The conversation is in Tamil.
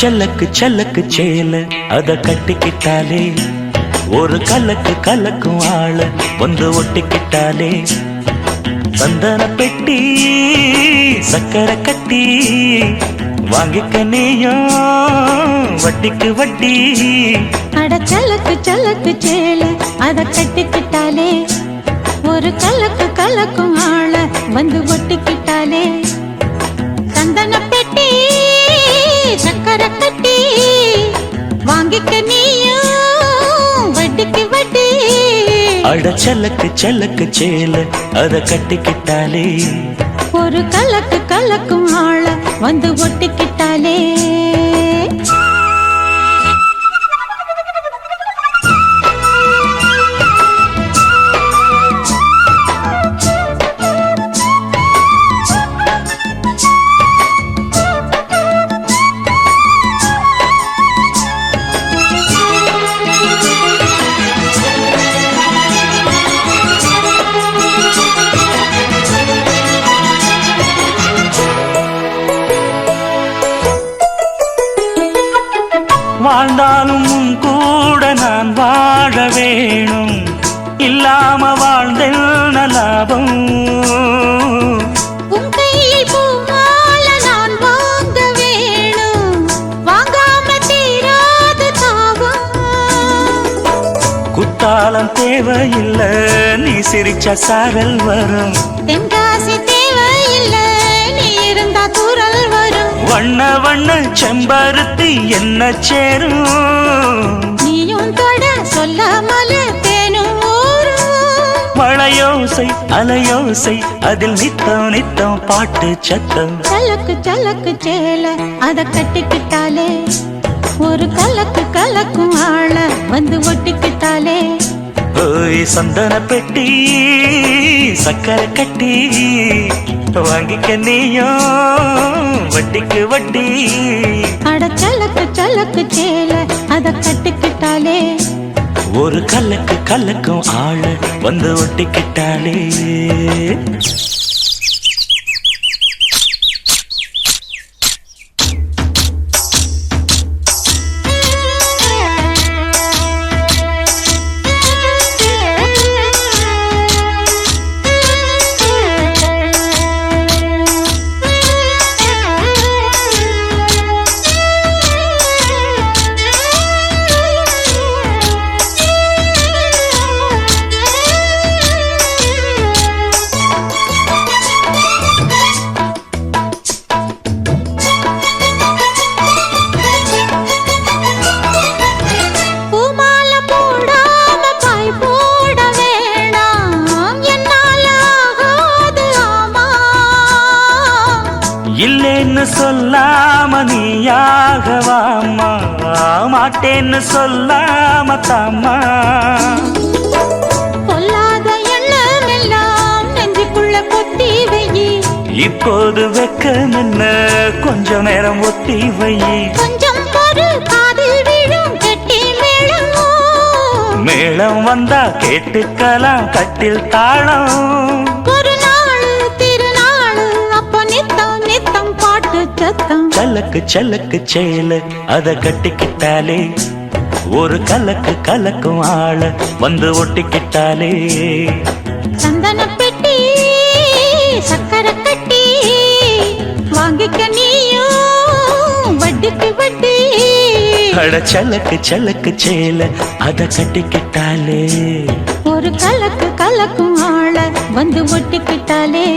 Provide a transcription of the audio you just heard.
செல்லக்கு செல்லக்கு சேல. அத கட்டிக்கிட்டாலே ஒரு கலக்கு கலக்கும் ஆள வந்து ஒட்டிக்கிட்டாலே. சந்தன பெட்டி சக்கரை கட்டி வாங்கிக்க நீயும் வட்டிக்கு வட்டி. அட சலக்கு சலக்கு சேல அத கட்டிக்கிட்டாலே. ஒரு கலக்கு கலக்கும் ஆள வந்து ஒட்டிக்கிட்டாலே. சந்தன பெட்டி சக்கரை அட செல்லக்கு செல்லக்கு சேல அத கட்டிக்கிட்டாலே. ஒரு கலக்கு கலக்கும் ஆள வந்து ஒட்டிக்கிட்டாலே. தாகம். குத்தாலம் தேவையில்ல நீ சிரிச்ச சாரல் வரும். தென்காசி தேவையில்லை நீ இருந்தா தூரல் வரும். வண்ண வண்ண செம்பருத்தி என்ன சேரும்? நீயும் தொட சொல்லாமல மழையோசை அலையோசை அதில் நித்தம் நித்தம் பாட்டு சத்தம். சலக்கு சலக்கு சேல அத கட்டிக்கிட்டாலே. ஒரு கலக்கு கலக்கும் ஆள வந்து ஒட்டிக்கிட்டாலே. ஓய் சந்தன பெட்டி சக்கரை கட்டி வாங்கிக்க நீயும் வட்டிக்கு வட்டி. அட சலக்கு சலக்கு சேல அத கட்டிக்கிட்டாலே ஒரு கலக்கு கலக்கும் ஆள வந்து ஒட்டிக்கிட்டாலே இல்லைன்னு சொல்லாம நீயாகவாமா மாட்டேன்னு சொல்லாம தாமா பொல்லாத எண்ணம் எல்லாம் நெஞ்சுக்குள்ள கொட்டி வையி. இப்போது வெக்க நின்ன கொஞ்ச நேரம் ஒத்தி வை கொஞ்சம் பொறு காதில் விழும் கெட்டி மேளம்? மேளம் வந்தா கேட்டுக்கலாம் கட்டில் தாளம். சலக்கு சலக்கு சேல அத கட்டிக்கிட்டாலே ஒரு கலக்கு கலக்கும் ஆள வந்து ஒட்டிக்கிட்டாலே. சந்தன பெட்டி சக்கரை கட்டி வாங்கிக்க நீயும் வட்டிக்கு வட்டி. அட சலக்கு சலக்கு சேல அத கட்டிக்கிட்டாலே. ஒரு கலக்கு கலக்கும் ஆள வந்து ஒட்டிக்கிட்டாலே.